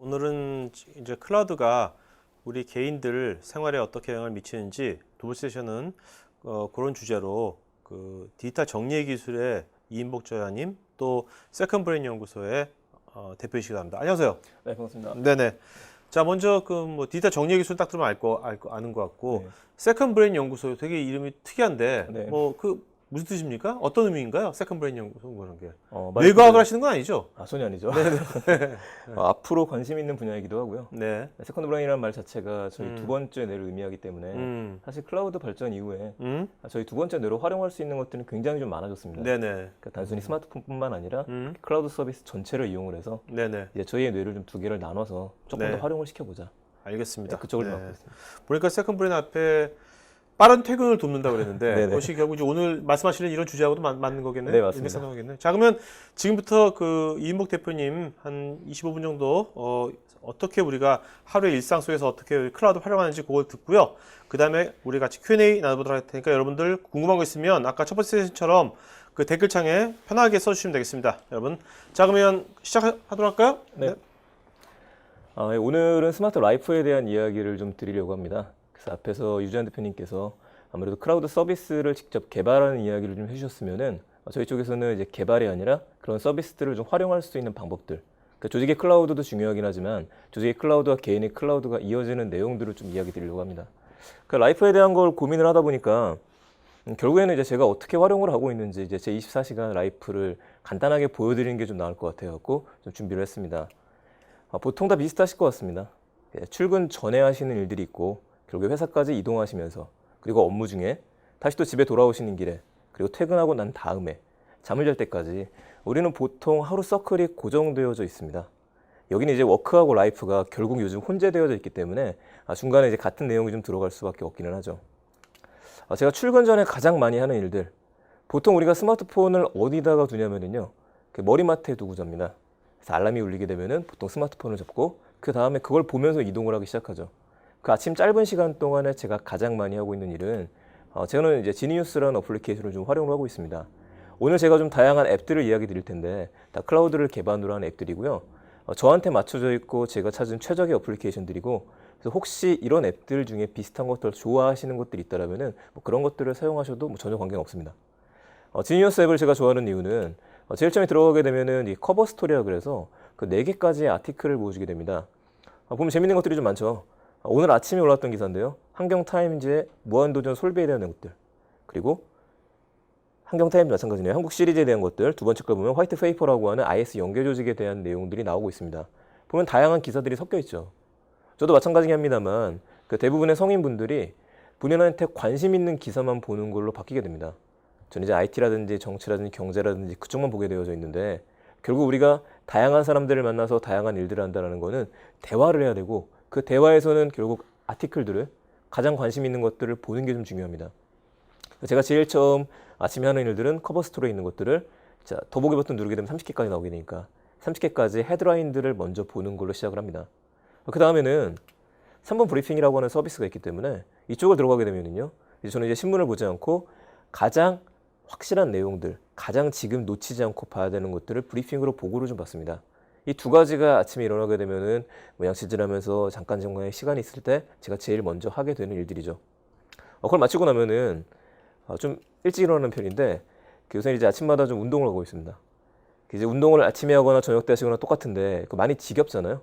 오늘은 이제 클라우드가 우리 개인들 생활에 어떻게 영향을 미치는지 두 번째 세션은 어, 그런 주제로 그 디지털 정리의 기술의 이인복 저야님 또 세컨 브레인 연구소의 어, 대표이시기도 합니다. 안녕하세요. 네, 반갑습니다. 네네. 자 먼저 그 뭐 디지털 정리의 기술 딱 들으면 알 거 알 거 아는 것 같고 네. 세컨 브레인 연구소 되게 이름이 특이한데 네. 뭐그 무슨 뜻입니까? 어떤 의미인가요? 세컨 브레인 연구소 그런 게 어, 말 뇌과학을 그대로- 하시는 건 아니죠? 아, 전혀 아니죠. 어, 앞으로 관심 있는 분야이기도 하고요. 네. 세컨드 브레인이라는 말 자체가 저희 음. 두 번째 뇌를 의미하기 때문에 음. 사실 클라우드 발전 이후에 음. 저희 두 번째 뇌로 활용할 수 있는 것들은 굉장히 좀 많아졌습니다. 네네. 그러니까 단순히 스마트폰뿐만 아니라 음. 클라우드 서비스 전체를 이용을 해서 네네. 이제 저희의 뇌를 좀 두 개를 나눠서 조금 네. 더 활용을 시켜보자. 알겠습니다. 네, 그쪽을 네. 맡고 있습니다. 보니까 세컨 브레인 앞에 빠른 퇴근을 돕는다 그랬는데. 그것이 결국 이제 오늘 말씀하시는 이런 주제하고도 맞, 맞는 거겠네요. 네, 맞습니다. 자 그러면 지금부터 그 이인복 대표님 한 25분 정도 어, 어떻게 우리가 하루의 일상 속에서 어떻게 클라우드 활용하는지 그걸 듣고요. 그 다음에 우리 같이 Q&A 나눠보도록 할 테니까 여러분들 궁금한 거 있으면 아까 첫 번째 세션처럼 그 댓글창에 편하게 써주시면 되겠습니다. 여러분. 자 그러면 시작하도록 할까요? 네. 아, 예, 오늘은 스마트 라이프에 대한 이야기를 좀 드리려고 합니다. 그래서 앞에서 유지한 대표님께서 아무래도 클라우드 서비스를 직접 개발하는 이야기를 좀 해주셨으면은 어, 저희 쪽에서는 이제 개발이 아니라 그런 서비스들을 좀 활용할 수 있는 방법들. 그러니까 조직의 클라우드도 중요하긴 하지만 조직의 클라우드와 개인의 클라우드가 이어지는 내용들을 좀 이야기 드리려고 합니다. 그 라이프에 대한 걸 고민을 하다 보니까 음, 결국에는 이제 제가 어떻게 활용을 하고 있는지 이제 제 24시간 라이프를 간단하게 보여드리는 게 좀 나을 것 같아갖고 좀 준비를 했습니다. 아, 보통 다 비슷하실 것 같습니다. 예, 출근 전에 하시는 일들이 있고 결국에 회사까지 이동하시면서 그리고 업무 중에 다시 또 집에 돌아오시는 길에 그리고 퇴근하고 난 다음에 잠을 잘 때까지 우리는 보통 하루 서클이 고정되어져 있습니다. 여기는 이제 워크하고 라이프가 결국 요즘 혼재되어져 있기 때문에 아, 중간에 이제 같은 내용이 좀 들어갈 수밖에 없기는 하죠. 아, 제가 출근 전에 가장 많이 하는 일들 보통 우리가 스마트폰을 어디다가 두냐면은요 그 머리맡에 두고 잡니다. 그래서 알람이 울리게 되면은 보통 스마트폰을 잡고 그 다음에 그걸 보면서 이동을 하기 시작하죠. 그 아침 짧은 시간 동안에 제가 가장 많이 하고 있는 일은 어, 저는 이제 지니우스라는 어플리케이션을 좀 활용을 하고 있습니다. 오늘 제가 좀 다양한 앱들을 이야기 드릴 텐데 다 클라우드를 기반으로 한 앱들이고요. 어, 저한테 맞춰져 있고 제가 찾은 최적의 어플리케이션들이고 그래서 혹시 이런 앱들 중에 비슷한 것들 좋아하시는 것들이 있다라면은 뭐 그런 것들을 사용하셔도 뭐 전혀 관계가 없습니다. 어, 지니어스 앱을 제가 좋아하는 이유는 어, 제일 처음에 들어가게 되면은 이 커버 스토리라 그래서 그 네 개까지의 아티클을 보여주게 됩니다. 어, 보면 재밌는 것들이 좀 많죠. 어, 오늘 아침에 올랐던 기사인데요. 환경 타임즈의 무한도전 솔베에 대한 것들 그리고 환경 타임즈 마찬가지네요. 한국 시리즈에 대한 것들 두 번째 걸 보면 화이트 페이퍼라고 하는 IS 연계 조직에 대한 내용들이 나오고 있습니다. 보면 다양한 기사들이 섞여 있죠. 저도 마찬가지긴 합니다만 그 대부분의 성인분들이 본인한테 관심 있는 기사만 보는 걸로 바뀌게 됩니다. 저는 이제 IT라든지 정치라든지 경제라든지 그쪽만 보게 되어져 있는데 결국 우리가 다양한 사람들을 만나서 다양한 일들을 한다는 거는 대화를 해야 되고 그 대화에서는 결국 아티클들을 가장 관심 있는 것들을 보는 게 좀 중요합니다. 제가 제일 처음 아침에 하는 일들은 커버 스토리에 있는 것들을 자, 더보기 버튼 누르게 되면 30개까지 나오게 되니까 30개까지 헤드라인들을 먼저 보는 걸로 시작을 합니다. 그 다음에는 3분 브리핑이라고 하는 서비스가 있기 때문에 이쪽을 들어가게 되면은요. 이제 저는 이제 신문을 보지 않고 가장 확실한 내용들, 가장 지금 놓치지 않고 봐야 되는 것들을 브리핑으로 보고를 좀 받습니다. 이 두 가지가 아침에 일어나게 되면은 뭐 양치질하면서 잠깐 정도의 시간이 있을 때 제가 제일 먼저 하게 되는 일들이죠. 어, 그걸 마치고 나면은 어, 좀 일찍 일어나는 편인데 그 요새 이제 아침마다 좀 운동을 하고 있습니다. 그 이제 운동을 아침에 하거나 저녁 때 하시거나 똑같은데 그 많이 지겹잖아요.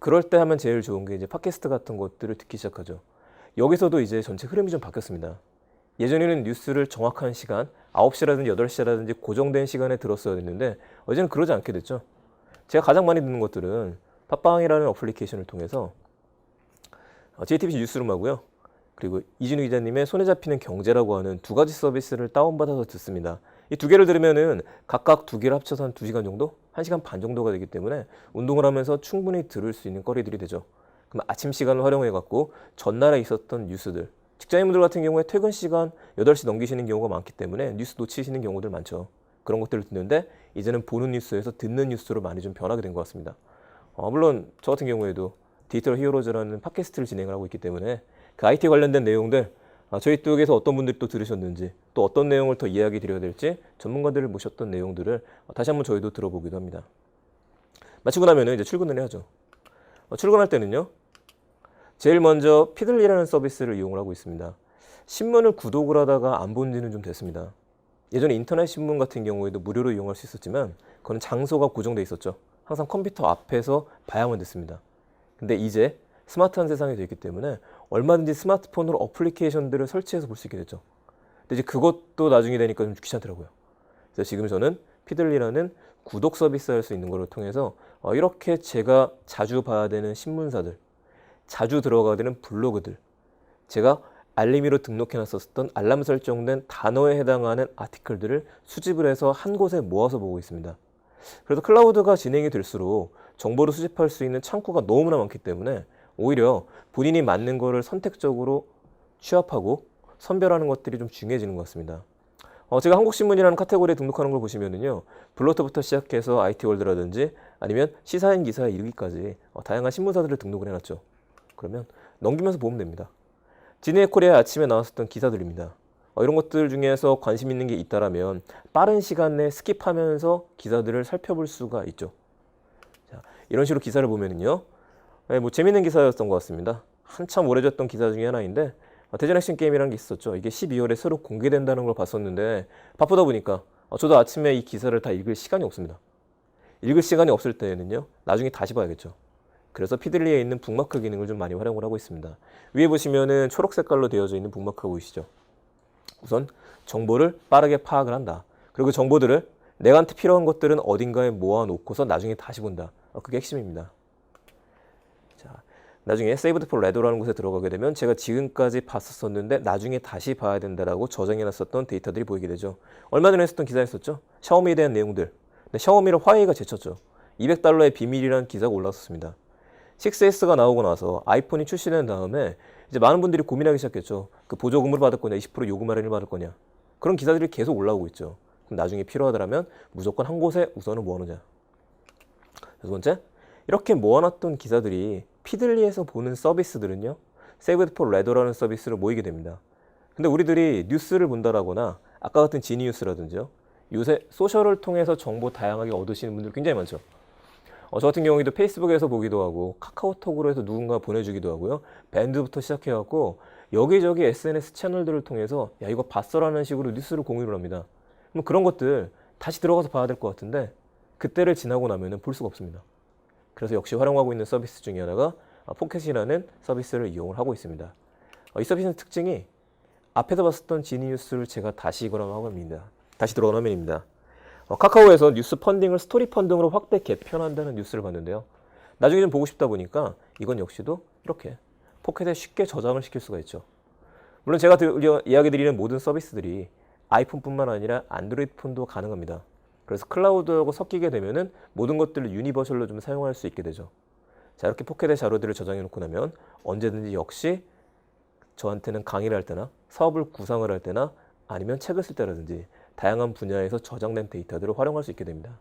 그럴 때 하면 제일 좋은 게 이제 팟캐스트 같은 것들을 듣기 시작하죠. 여기서도 이제 전체 흐름이 좀 바뀌었습니다. 예전에는 뉴스를 정확한 시간, 9시라든지 8시라든지 고정된 시간에 들었어야 됐는데 어제는 그러지 않게 됐죠. 제가 가장 많이 듣는 것들은 팟빵이라는 어플리케이션을 통해서 어, JTBC 뉴스룸하고요. 그리고 이진우 기자님의 손에 잡히는 경제라고 하는 두 가지 서비스를 다운받아서 듣습니다. 이 두 개를 들으면은 각각 두 개를 합쳐서 한 두 시간 정도? 한 시간 반 정도가 되기 때문에 운동을 하면서 충분히 들을 수 있는 거리들이 되죠. 그럼 아침 시간을 활용해 갖고 전날에 있었던 뉴스들, 직장인분들 같은 경우에 퇴근 시간 8시 넘기시는 경우가 많기 때문에 뉴스 놓치시는 경우들 많죠. 그런 것들을 듣는데 이제는 보는 뉴스에서 듣는 뉴스로 많이 좀 변하게 된 것 같습니다. 어, 물론 저 같은 경우에도 디지털 히어로즈라는 팟캐스트를 진행을 하고 있기 때문에 그 IT 관련된 내용들 아, 저희 쪽에서 어떤 분들이 또 들으셨는지 또 어떤 내용을 더 이야기 드려야 될지 전문가들을 모셨던 내용들을 어, 다시 한번 저희도 들어보기도 합니다. 마치고 나면은 이제 출근을 해야죠. 어, 출근할 때는요. 제일 먼저 피들리라는 서비스를 이용을 하고 있습니다. 신문을 구독을 하다가 안 본 지는 좀 됐습니다. 예전에 인터넷 신문 같은 경우에도 무료로 이용할 수 있었지만 그건 장소가 고정돼 있었죠. 항상 컴퓨터 앞에서 봐야만 됐습니다. 근데 이제 스마트한 세상이 되기 때문에 얼마든지 스마트폰으로 어플리케이션들을 설치해서 볼 수 있게 됐죠. 근데 이제 그것도 나중에 되니까 좀 귀찮더라고요. 그래서 지금 저는 피들리라는 구독 서비스 할 수 있는 거를 통해서 어, 이렇게 제가 자주 봐야 되는 신문사들, 자주 들어가야 되는 블로그들, 제가 알림이로 등록해 놨었던 알람 설정된 단어에 해당하는 아티클들을 수집을 해서 한 곳에 모아서 보고 있습니다. 그래도 클라우드가 진행이 될수록 정보를 수집할 수 있는 창구가 너무나 많기 때문에 오히려 본인이 맞는 거를 선택적으로 취합하고 선별하는 것들이 좀 중요해지는 것 같습니다. 어, 제가 한국신문이라는 카테고리에 등록하는 걸 보시면은요, 블로터부터 시작해서 IT월드라든지 아니면 시사인 기사에 이르기까지 어, 다양한 신문사들을 등록을 해놨죠. 그러면 넘기면서 보면 됩니다. 지니의 코리아 아침에 나왔었던 기사들입니다. 어, 이런 것들 중에서 관심 있는 게 있다라면 빠른 시간 내에 스킵하면서 기사들을 살펴볼 수가 있죠. 자, 이런 식으로 기사를 보면은요, 네, 뭐 재밌는 기사였던 것 같습니다. 한참 오래됐던 기사 중에 하나인데 어, 대전 액션 게임이라는 게 있었죠. 이게 12월에 새로 공개된다는 걸 봤었는데 바쁘다 보니까 어, 저도 아침에 이 기사를 다 읽을 시간이 없습니다. 읽을 시간이 없을 때에는요, 나중에 다시 봐야겠죠. 그래서 피들리에 있는 북마크 기능을 좀 많이 활용을 하고 있습니다. 위에 보시면은 초록 색깔로 되어져 있는 북마크가 보이시죠? 우선 정보를 빠르게 파악을 한다. 그리고 그 정보들을 내가한테 필요한 것들은 어딘가에 모아놓고서 나중에 다시 본다. 어, 그게 핵심입니다. 자, 나중에 세이브 드 폴 레더라는 곳에 들어가게 되면 제가 지금까지 봤었었는데 나중에 다시 봐야 된다라고 저장해놨었던 데이터들이 보이게 되죠. 얼마 전에 했었던 기사였었죠. 샤오미에 대한 내용들. 근데 샤오미를 화웨이가 제쳤죠. 200달러의 비밀이라는 기사가 올라왔었습니다. 6S가 나오고 나서 아이폰이 출시된 다음에 이제 많은 분들이 고민하기 시작했죠. 그 보조금을 받을 거냐, 20% 요금 할인을 받을 거냐. 그런 기사들이 계속 올라오고 있죠. 그럼 나중에 필요하더라면 무조건 한 곳에 우선은 모아놓자. 두 번째, 이렇게 모아놨던 기사들이 피들리에서 보는 서비스들은요, 세이브드 폴 레더라는 서비스로 모이게 됩니다. 근데 우리들이 뉴스를 본다라거나 아까 같은 지니뉴스라든지요, 요새 소셜을 통해서 정보 다양하게 얻으시는 분들 굉장히 많죠. 어, 저 같은 경우에도 페이스북에서 보기도 하고 카카오톡으로 해서 누군가 보내주기도 하고요. 밴드부터 시작해갖고 여기저기 SNS 채널들을 통해서 야 이거 봤어라는 식으로 뉴스를 공유를 합니다. 그럼 그런 것들 다시 들어가서 봐야 될 것 같은데 그때를 지나고 나면은 볼 수가 없습니다. 그래서 역시 활용하고 있는 서비스 중에 하나가 아, 포켓이라는 서비스를 이용을 하고 있습니다. 어, 이 서비스의 특징이 앞에서 봤었던 지니뉴스를 제가 다시 이거나 하고입니다. 다시 들어온 화면입니다. 어, 카카오에서 뉴스 펀딩을 스토리 펀딩으로 확대 개편한다는 뉴스를 봤는데요. 나중에 좀 보고 싶다 보니까 이건 역시도 이렇게 포켓에 쉽게 저장을 시킬 수가 있죠. 물론 제가 드려, 이야기 드리는 모든 서비스들이 아이폰뿐만 아니라 안드로이드 폰도 가능합니다. 그래서 클라우드하고 섞이게 되면은 모든 것들을 유니버셜로 좀 사용할 수 있게 되죠. 자, 이렇게 포켓의 자료들을 저장해 놓고 나면 언제든지 역시 저한테는 강의를 할 때나 사업을 구상을 할 때나 아니면 책을 쓸 때라든지 다양한 분야에서 저장된 데이터들을 활용할 수 있게 됩니다.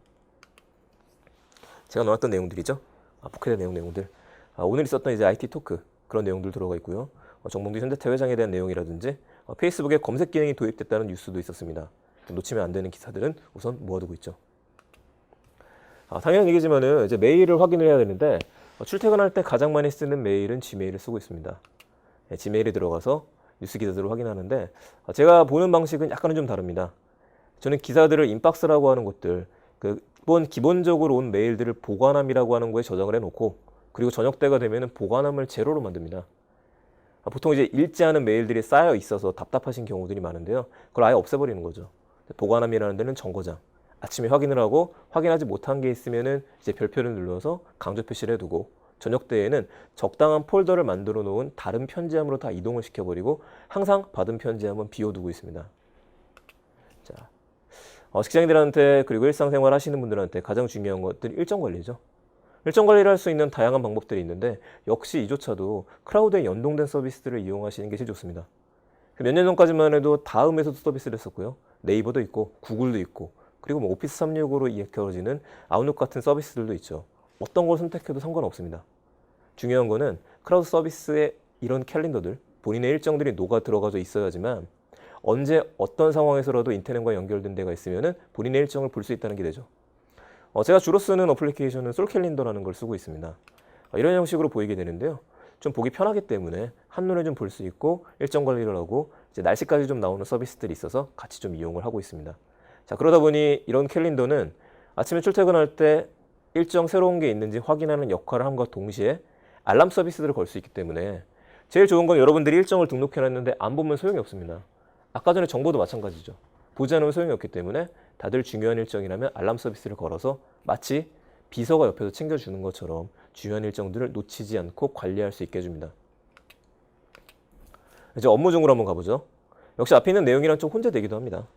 제가 나왔던 내용들이죠. 아, 포켓의 내용 내용들. 아, 오늘 있었던 이제 IT 토크 그런 내용들 들어가 있고요. 어, 정몽규 현대태 회장에 대한 내용이라든지 어, 페이스북에 검색 기능이 도입됐다는 뉴스도 있었습니다. 놓치면 안 되는 기사들은 우선 모아두고 있죠. 아, 당연한 얘기지만은 이제 메일을 확인을 해야 되는데 어, 출퇴근할 때 가장 많이 쓰는 메일은 지메일을 쓰고 있습니다. 네, 지메일에 들어가서 뉴스 기사들을 확인하는데 아, 제가 보는 방식은 약간은 좀 다릅니다. 저는 기사들을 인박스라고 하는 것들, 그 기본 기본적으로 온 메일들을 보관함이라고 하는 거에 저장을 해놓고 그리고 저녁 때가 되면은 보관함을 제로로 만듭니다. 아, 보통 이제 읽지 않은 메일들이 쌓여 있어서 답답하신 경우들이 많은데요. 그걸 아예 없애버리는 거죠. 보관함이라는 데는 정거장. 아침에 확인을 하고 확인하지 못한 게 있으면은 이제 별표를 눌러서 강조 표시를 해두고 저녁 때에는 적당한 폴더를 만들어 놓은 다른 편지함으로 다 이동을 시켜버리고 항상 받은 편지함은 비워두고 있습니다. 자, 어, 직장인들한테 그리고 일상생활 하시는 분들한테 가장 중요한 것들 일정 관리죠. 일정 관리를 할 수 있는 다양한 방법들이 있는데 역시 이조차도 클라우드에 연동된 서비스들을 이용하시는 게 제일 좋습니다. 몇 년 전까지만 해도 다음에서도 서비스를 했었고요. 네이버도 있고 구글도 있고 그리고 뭐 오피스 365로 이어져지는 아웃룩 같은 서비스들도 있죠. 어떤 걸 선택해도 상관없습니다. 중요한 거는 클라우드 서비스의 이런 캘린더들 본인의 일정들이 녹아 들어가져 있어야지만 언제 어떤 상황에서라도 인터넷과 연결된 데가 있으면은 본인의 일정을 볼 수 있다는 게 되죠. 어, 제가 주로 쓰는 어플리케이션은 솔 캘린더라는 걸 쓰고 있습니다. 어, 이런 형식으로 보이게 되는데요. 좀 보기 편하기 때문에 한눈에 좀 볼 수 있고 일정 관리를 하고 이제 날씨까지 좀 나오는 서비스들이 있어서 같이 좀 이용을 하고 있습니다. 자 그러다 보니 이런 캘린더는 아침에 출퇴근할 때 일정 새로운 게 있는지 확인하는 역할을 함과 동시에 알람 서비스들을 걸 수 있기 때문에 제일 좋은 건 여러분들이 일정을 등록해놨는데 안 보면 소용이 없습니다. 아까 전에 정보도 마찬가지죠. 보지 않으면 소용이 없기 때문에 다들 중요한 일정이라면 알람 서비스를 걸어서 마치 비서가 옆에서 챙겨주는 것처럼 중요한 일정들을 놓치지 않고 관리할 수 있게 해줍니다. 이제 업무 중으로 한번 가보죠. 역시 앞에 있는 내용이랑 좀 혼재되기도 합니다.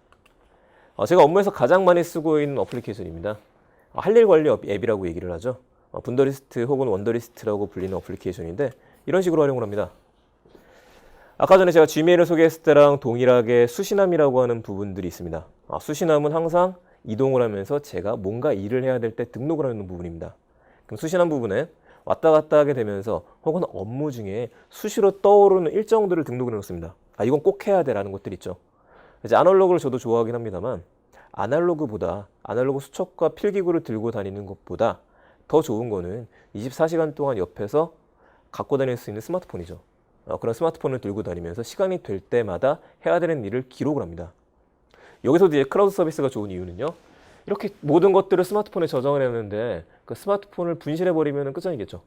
어, 제가 업무에서 가장 많이 쓰고 있는 어플리케이션입니다. 할일 관리 업- 앱이라고 얘기를 하죠. 어, 분더리스트 혹은 원더리스트라고 불리는 어플리케이션인데 이런 식으로 활용을 합니다. 아까 전에 제가 G메일을 소개했을 때랑 동일하게 수신함이라고 하는 부분들이 있습니다. 아, 수신함은 항상 이동을 하면서 제가 뭔가 일을 해야 될 때 등록을 하는 부분입니다. 그럼 수신함 부분에 왔다 갔다 하게 되면서 혹은 업무 중에 수시로 떠오르는 일정들을 등록을 해놓습니다. 아, 이건 꼭 해야 돼라는 것들 있죠. 이제 아날로그를 저도 좋아하긴 합니다만 아날로그보다 아날로그 수첩과 필기구를 들고 다니는 것보다 더 좋은 거는 24시간 동안 옆에서 갖고 다닐 수 있는 스마트폰이죠. 어, 그런 스마트폰을 들고 다니면서 시간이 될 때마다 해야 되는 일을 기록을 합니다. 여기서도 이제 클라우드 서비스가 좋은 이유는요. 이렇게 모든 것들을 스마트폰에 저장을 했는데 그 스마트폰을 분실해 버리면 끝장이겠죠.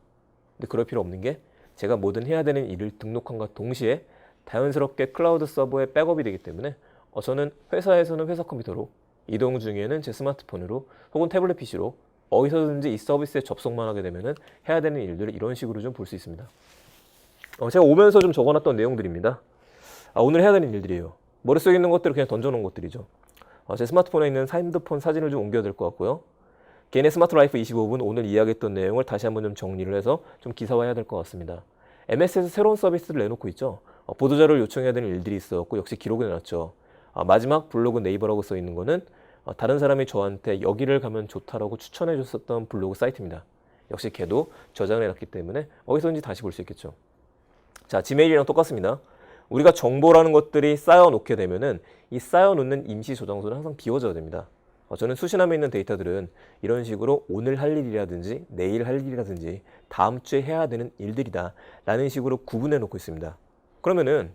근데 그럴 필요 없는 게 제가 뭐든 해야 되는 일을 등록함과 동시에 자연스럽게 클라우드 서버에 백업이 되기 때문에 어, 저는 회사에서는 회사 컴퓨터로 이동 중에는 제 스마트폰으로 혹은 태블릿 PC로 어디서든지 이 서비스에 접속만 하게 되면은 해야 되는 일들을 이런 식으로 좀 볼 수 있습니다. 어, 제가 오면서 좀 적어놨던 내용들입니다. 아, 오늘 해야 되는 일들이에요. 머릿속에 있는 것들을 그냥 던져놓은 것들이죠. 어, 제 스마트폰에 있는 핸드폰 사진을 좀 옮겨야 될 것 같고요. 개인의 스마트 라이프 25분 오늘 이야기했던 내용을 다시 한번 좀 정리를 해서 좀 기사화해야 될 것 같습니다. MS에서 새로운 서비스를 내놓고 있죠. 어, 보도자료를 요청해야 되는 일들이 있었고 역시 기록을 해놨죠. 아, 마지막 블로그 네이버라고 써 있는 거는 어, 다른 사람이 저한테 여기를 가면 좋다라고 추천해 줬었던 블로그 사이트입니다. 역시 걔도 저장을 해놨기 때문에 어디서든지 다시 볼 수 있겠죠. 자, 지메일이랑 똑같습니다. 우리가 정보라는 것들이 쌓여놓게 되면은 이 쌓여놓는 임시 저장소는 항상 비워져야 됩니다. 어, 저는 수신함에 있는 데이터들은 이런 식으로 오늘 할 일이라든지 내일 할 일이라든지 다음 주에 해야 되는 일들이다 라는 식으로 구분해 놓고 있습니다. 그러면은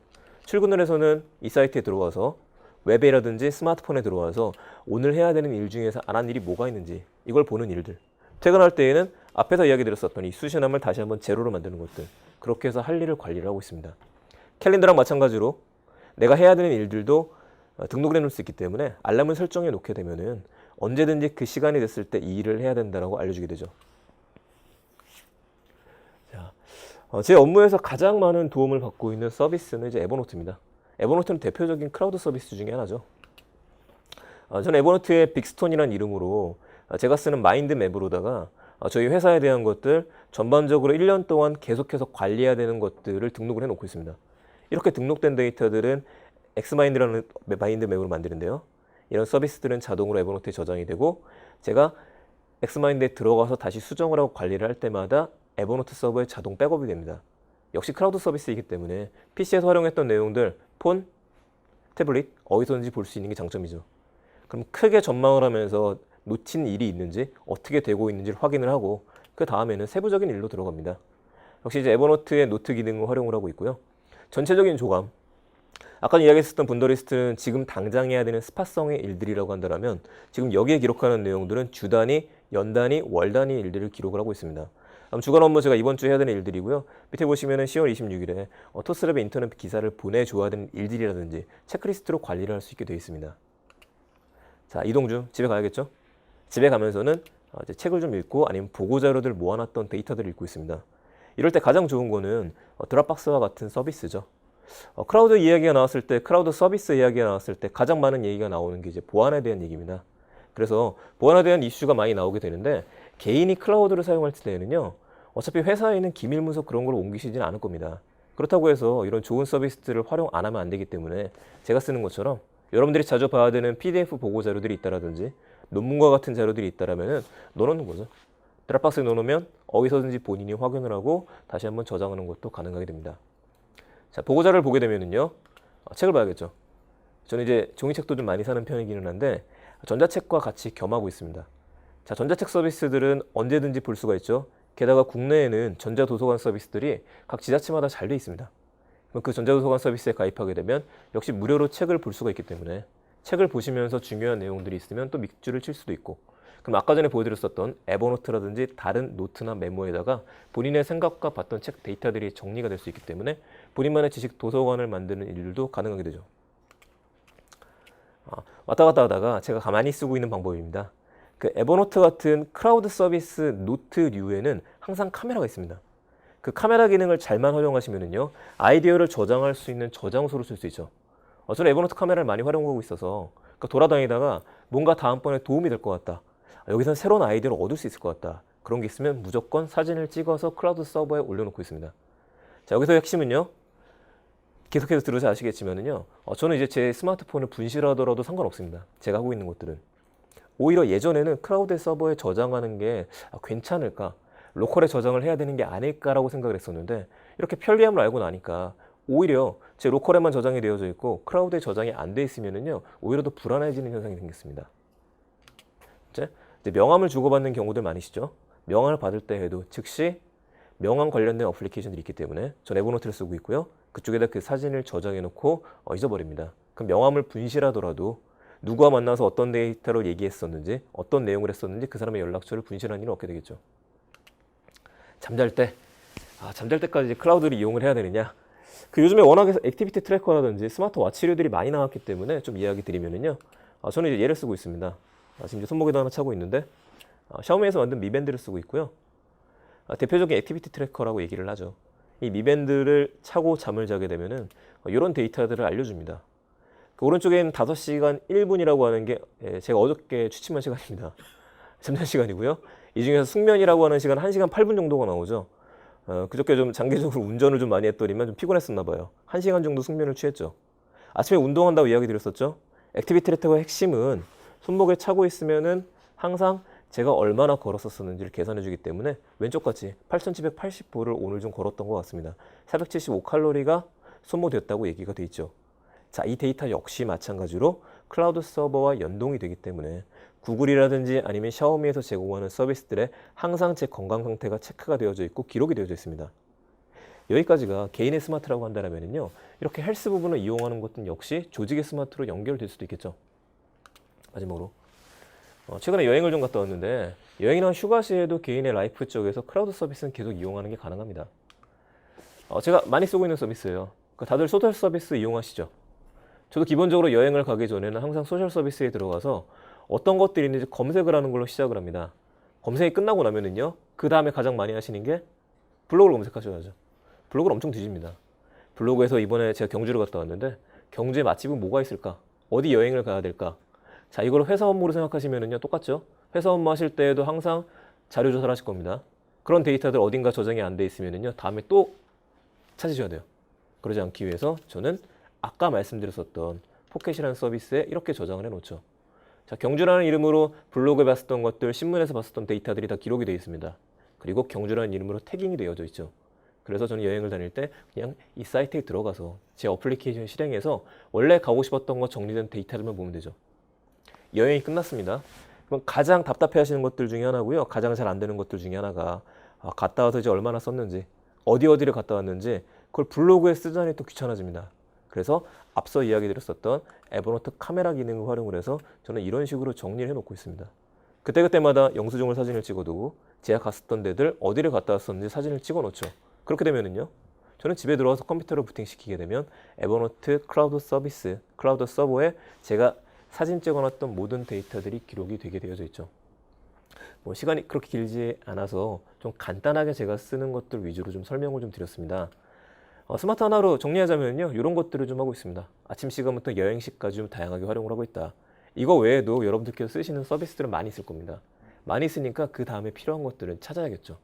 출근을 해서는 이 사이트에 들어와서 웹이라든지 스마트폰에 들어와서 오늘 해야 되는 일 중에서 안 한 일이 뭐가 있는지 이걸 보는 일들 퇴근할 때에는 앞에서 이야기 드렸었던 이 수신함을 다시 한번 제로로 만드는 것들 그렇게 해서 할 일을 관리를 하고 있습니다. 캘린더랑 마찬가지로 내가 해야 되는 일들도 어, 등록을 해놓을 수 있기 때문에 알람을 설정해 놓게 되면은 언제든지 그 시간이 됐을 때 이 일을 해야 된다라고 알려주게 되죠. 자, 어, 제 업무에서 가장 많은 도움을 받고 있는 서비스는 이제 에버노트입니다. 에버노트는 대표적인 클라우드 서비스 중에 하나죠. 어, 저는 에버노트의 빅스톤이라는 이름으로 어, 제가 쓰는 마인드 맵으로다가 어, 저희 회사에 대한 것들 전반적으로 1년 동안 계속해서 관리해야 되는 것들을 등록을 해놓고 있습니다. 이렇게 등록된 데이터들은 엑스마인드라는 마인드 맵으로 만드는데요. 이런 서비스들은 자동으로 에버노트에 저장이 되고 제가 엑스마인드에 들어가서 다시 수정을 하고 관리를 할 때마다 에버노트 서버에 자동 백업이 됩니다. 역시 클라우드 서비스이기 때문에 PC에서 활용했던 내용들 폰, 태블릿 어디서든지 볼 수 있는 게 장점이죠. 그럼 크게 전망을 하면서 놓친 일이 있는지 어떻게 되고 있는지를 확인을 하고 그 다음에는 세부적인 일로 들어갑니다. 역시 이제 에버노트의 노트 기능을 활용을 하고 있고요. 전체적인 조감. 아까 이야기했었던 분더리스트는 지금 당장 해야 되는 스파성의 일들이라고 한다면 지금 여기에 기록하는 내용들은 주 단위, 연 단위, 월 단위 일들을 기록을 하고 있습니다. 주간 업무 제가 이번 주에 해야 되는 일들이고요. 밑에 보시면은 10월 26일에 어, 토스랩에 인터넷 기사를 보내줘야 되는 일들이라든지 체크리스트로 관리를 할 수 있게 되어 있습니다. 자, 이동 중 집에 가야겠죠? 집에 가면서는 어, 책을 좀 읽고 아니면 보고 자료들 모아놨던 데이터들을 읽고 있습니다. 이럴 때 가장 좋은 거는 어, 드랍박스와 같은 서비스죠. 어, 크라우드 이야기가 나왔을 때, 크라우드 서비스 이야기가 나왔을 때 가장 많은 얘기가 나오는 게 이제 보안에 대한 얘기입니다. 그래서 보안에 대한 이슈가 많이 나오게 되는데 개인이 클라우드를 사용할 때에는요, 어차피 회사에 있는 기밀 문서 그런 걸 옮기시지는 않을 겁니다. 그렇다고 해서 이런 좋은 서비스들을 활용 안 하면 안 되기 때문에 제가 쓰는 것처럼 여러분들이 자주 봐야 되는 PDF 보고 자료들이 있다라든지 논문과 같은 자료들이 있다라면은 넣어놓는 거죠. 드랍박스에 넣어놓으면 어디서든지 본인이 확인을 하고 다시 한번 저장하는 것도 가능하게 됩니다. 자, 보고자를 보게 되면은요, 어, 책을 봐야겠죠. 저는 이제 종이책도 좀 많이 사는 편이기는 한데 전자책과 같이 겸하고 있습니다. 자, 전자책 서비스들은 언제든지 볼 수가 있죠. 게다가 국내에는 전자도서관 서비스들이 각 지자체마다 잘 돼 있습니다. 그 전자도서관 서비스에 가입하게 되면 역시 무료로 책을 볼 수가 있기 때문에 책을 보시면서 중요한 내용들이 있으면 또 밑줄을 칠 수도 있고 그럼 아까 전에 보여드렸었던 에버노트라든지 다른 노트나 메모에다가 본인의 생각과 봤던 책 데이터들이 정리가 될 수 있기 때문에 본인만의 지식 도서관을 만드는 일들도 가능하게 되죠. 아, 왔다 갔다 하다가 제가 가만히 쓰고 있는 방법입니다. 그 에버노트 같은 크라우드 서비스 노트류에는 항상 카메라가 있습니다. 그 카메라 기능을 잘만 활용하시면은요 아이디어를 저장할 수 있는 저장소로 쓸 수 있죠. 어, 저는 에버노트 카메라를 많이 활용하고 있어서 그러니까 돌아다니다가 뭔가 다음번에 도움이 될 것 같다. 아, 여기서 새로운 아이디어를 얻을 수 있을 것 같다. 그런 게 있으면 무조건 사진을 찍어서 클라우드 서버에 올려놓고 있습니다. 자 여기서 핵심은요. 계속해서 들으셔 아시겠지만은요. 어, 저는 이제 제 스마트폰을 분실하더라도 상관없습니다. 제가 하고 있는 것들은. 오히려 예전에는 크라우드 서버에 저장하는 게 아, 괜찮을까? 로컬에 저장을 해야 되는 게 아닐까라고 생각을 했었는데 이렇게 편리함을 알고 나니까 오히려 제 로컬에만 저장이 되어져 있고 크라우드에 저장이 안 돼 있으면은요 오히려 더 불안해지는 현상이 생겼습니다. 이제 명함을 주고받는 경우들 많으시죠? 명함을 받을 때에도 즉시 명함 관련된 어플리케이션들이 있기 때문에 전 에버노트를 쓰고 있고요. 그쪽에다 그 사진을 저장해 놓고 어, 잊어버립니다. 그럼 명함을 분실하더라도 누구와 만나서 어떤 데이터로 얘기했었는지 어떤 내용을 했었는지 그 사람의 연락처를 분실하는 일은 없게 되겠죠. 잠잘 때, 아, 잠잘 때까지 클라우드를 이용을 해야 되느냐? 그 요즘에 워낙에 액티비티 트래커라든지 스마트 와치류들이 많이 나왔기 때문에 좀 이야기 드리면은요. 아, 저는 이제 얘를 쓰고 있습니다. 아, 지금 손목에도 하나 차고 있는데 아, 샤오미에서 만든 미밴드를 쓰고 있고요. 아, 대표적인 액티비티 트래커라고 얘기를 하죠. 이 미밴드를 차고 잠을 자게 되면은 어, 이런 데이터들을 알려줍니다. 그 오른쪽엔 5시간 1분이라고 하는 게 예, 제가 어저께 취침한 시간입니다. 잠자는 시간이고요. 이 중에서 숙면이라고 하는 시간 1시간 8분 정도가 나오죠. 어, 그저께 좀 장기적으로 운전을 좀 많이 했더니만 좀 피곤했었나 봐요. 1시간 정도 숙면을 취했죠. 아침에 운동한다고 이야기 드렸었죠. 액티비티 트래커의 핵심은 손목에 차고 있으면은 항상 제가 얼마나 걸었었는지를 계산해 주기 때문에 왼쪽 같이 8780보를 오늘 좀 걸었던 것 같습니다. 475칼로리가 소모되었다고 얘기가 돼 있죠. 자, 이 데이터 역시 마찬가지로 클라우드 서버와 연동이 되기 때문에 구글이라든지 아니면 샤오미에서 제공하는 서비스들에 항상 제 건강 상태가 체크가 되어져 있고 기록이 되어져 있습니다. 여기까지가 개인의 스마트라고 한다면요. 이렇게 헬스 부분을 이용하는 것은 역시 조직의 스마트로 연결될 수도 있겠죠. 마지막으로 어, 최근에 여행을 좀 갔다 왔는데 여행이나 휴가 시에도 개인의 라이프 쪽에서 클라우드 서비스는 계속 이용하는 게 가능합니다. 어, 제가 많이 쓰고 있는 서비스예요. 그러니까 다들 소셜 서비스 이용하시죠? 저도 기본적으로 여행을 가기 전에는 항상 소셜 서비스에 들어가서 어떤 것들이 있는지 검색을 하는 걸로 시작을 합니다. 검색이 끝나고 나면은요, 그 다음에 가장 많이 하시는 게 블로그를 검색하셔야죠. 블로그를 엄청 뒤집니다. 블로그에서 이번에 제가 경주를 갔다 왔는데 경주에 맛집은 뭐가 있을까? 어디 여행을 가야 될까? 자, 이걸 회사 업무로 생각하시면은요, 똑같죠? 회사 업무 하실 때에도 항상 자료 조사를 하실 겁니다. 그런 데이터들 어딘가 저장이 안 돼 있으면은요, 다음에 또 찾으셔야 돼요. 그러지 않기 위해서 저는 아까 말씀드렸었던 포켓이라는 서비스에 이렇게 저장을 해 놓죠. 자, 경주라는 이름으로 블로그에 봤었던 것들, 신문에서 봤었던 데이터들이 다 기록이 되어 있습니다. 그리고 경주라는 이름으로 태깅이 되어져 있죠. 그래서 저는 여행을 다닐 때 그냥 이 사이트에 들어가서 제 어플리케이션 실행해서 원래 가고 싶었던 거 정리된 데이터들만 보면 되죠. 여행이 끝났습니다. 그럼 가장 답답해 하시는 것들 중에 하나고요. 가장 잘 안 되는 것들 중에 하나가 아, 갔다 와서 이제 얼마나 썼는지, 어디 어디를 갔다 왔는지 그걸 블로그에 쓰자니 또 귀찮아집니다. 그래서 앞서 이야기 드렸었던 에버노트 카메라 기능을 활용을 해서 저는 이런 식으로 정리를 해놓고 있습니다. 그때그때마다 영수증을 사진을 찍어두고 제가 갔었던 데들 어디를 갔다 왔었는지 사진을 찍어 놓죠. 그렇게 되면은요. 저는 집에 들어와서 컴퓨터를 부팅시키게 되면 에버노트 클라우드 서비스, 클라우드 서버에 제가 사진 찍어놨던 모든 데이터들이 기록이 되게 되어져 있죠. 뭐 시간이 그렇게 길지 않아서 좀 간단하게 제가 쓰는 것들 위주로 좀 설명을 좀 드렸습니다. 어, 스마트 하나로 정리하자면요, 이런 것들을 좀 하고 있습니다. 아침 시간부터 여행 시까지 좀 다양하게 활용을 하고 있다. 이거 외에도 여러분들께서 쓰시는 서비스들은 많이 있을 겁니다. 많이 있으니까 그 다음에 필요한 것들은 찾아야겠죠.